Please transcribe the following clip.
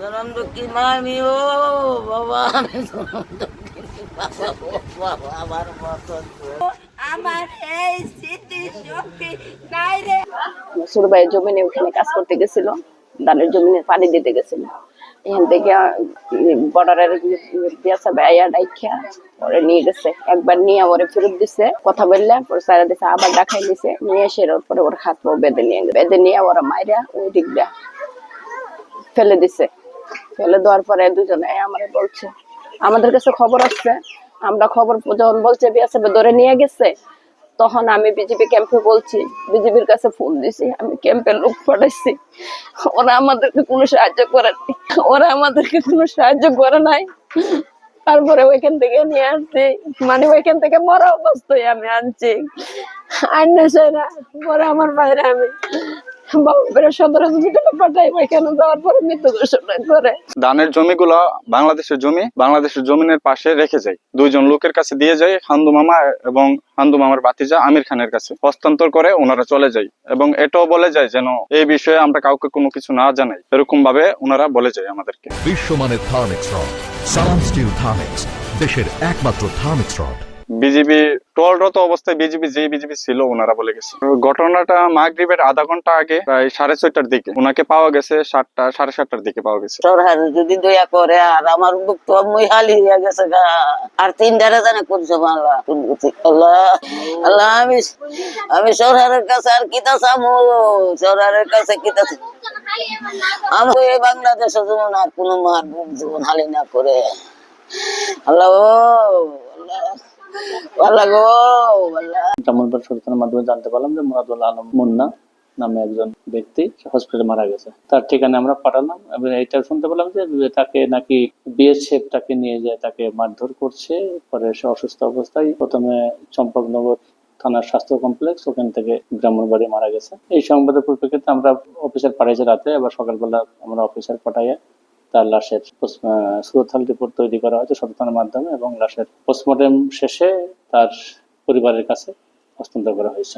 জনম মা আমি ও বাবা আমি বাবা ভাইয়ের জমিনে ওখানে কাজ করতে গেছিল, ধানের জমিনে পানি দিতে গেছিল। এখান থেকে বর্ডারের ডাইখা পরে নিয়ে গেছে। একবার নিয়ে ওরে ফেরত দিছে, কথা বললে, পরে সারা দিছে আবার ডাকাই দিছে। নিয়ে এসে ওর পরে ওর হাত পা বেঁধে নিয়ে বেঁধে নিয়ে ওরা মাইরা ওই দিক ফেলে দিছে। ফেলে দেওয়ার পরে দুজনে আমার বলছে, আমাদের কাছে খবর আসছে, আমরা খবর যখন বলছে বিএসএফ ধরে নিয়ে গেছে, তখন আমি বিজেপি ক্যাম্পে বলছি বিজেপির কাছে ফোন দিছি, আমি ক্যাম্পের লোক পাঠাইছি। ওরা আমাদেরকে কোনো সাহায্য করেনি ওরা আমাদেরকে কোনো সাহায্য করে নাই। তারপরে ওইখান থেকে নিয়ে আসছি মানে ওইখান থেকে মরা অবস্থায় আমি আনছি। আইনে সেরা পরে আমার বাইরে আমি বাবুপুরে সদর হসপিটালে পাঠাই ওইখানে যাওয়ার পরে মৃত্যু ঘোষণা করে ধানের জমিগুলো বাংলাদেশের জমি বাংলাদেশের জমিনের পাশে রেখে যায়। দুইজন লোকের কাছে দিয়ে যায় হান্দু মামা এবং হান্দু মামার বাতিজা আমির খানের কাছে। হস্তান্তর করে ওনারা চলে যায় এবং এটাও বলে যায় যেন এই বিষয়ে আমরা কাউকে কোনো কিছু না জানাই। এরকম ভাবে ওনারা বলে যায় আমাদেরকে। বিশ্বমানের Thermex rod Salam steel Thermex দেশের একমাত্র থার্মিক্স রড। বিজেপি টোলরত অবস্থায় বিজেপি যে বিজেপি ছিল, ওনারা বলে গেছে। ঘটনাটা মাগরিবের আধা ঘণ্টা আগে, প্রায় সাড়ে ছয়টার দিকে। ওনাকে পাওয়া গেছে সাতটা, সাড়ে সাতটার দিকে পাওয়া গেছে। যদি দয়া করে, আর আমার বুক তো মুই হালি হয়ে গেছে আর তিনটারে জানে করছ আল্লাহ আল্লাহ আল্লাহ, আমি আমি সরকারের কাছে আর কিতা চামু? সরকারের কাছে কিতা? আমি বাংলাদেশে যেমন আর কোনো মার বুক জীবন হালি না করে। আল্লাহ মাধ্যমে জানতে পারলাম যে মুরাদুল আলম মুন্না নামে একজন ব্যক্তি হসপিটালে মারা গেছে। তার ঠিকানা আমরা পাঠালাম এবং এটা শুনতে পেলাম যে তাকে নাকি বিএসএফ তাকে নিয়ে যায়, তাকে মারধর করছে, পরে সে অসুস্থ অবস্থায় প্রথমে চম্পকনগর থানার স্বাস্থ্য কমপ্লেক্স, ওখান থেকে গ্রামের বাড়ি মারা গেছে। এই সংবাদের পরিপ্রেক্ষিতে আমরা অফিসার পাঠাইছি রাতে, আবার সকালবেলা আমরা অফিসার পাঠাইয়া তার লাশের সুরথাল রিপোর্ট তৈরি করা হয়েছে সচেতনের মাধ্যমে এবং লাশের পোস্টমর্টেম শেষে তার পরিবারের কাছে হস্তান্তর করা হয়েছে।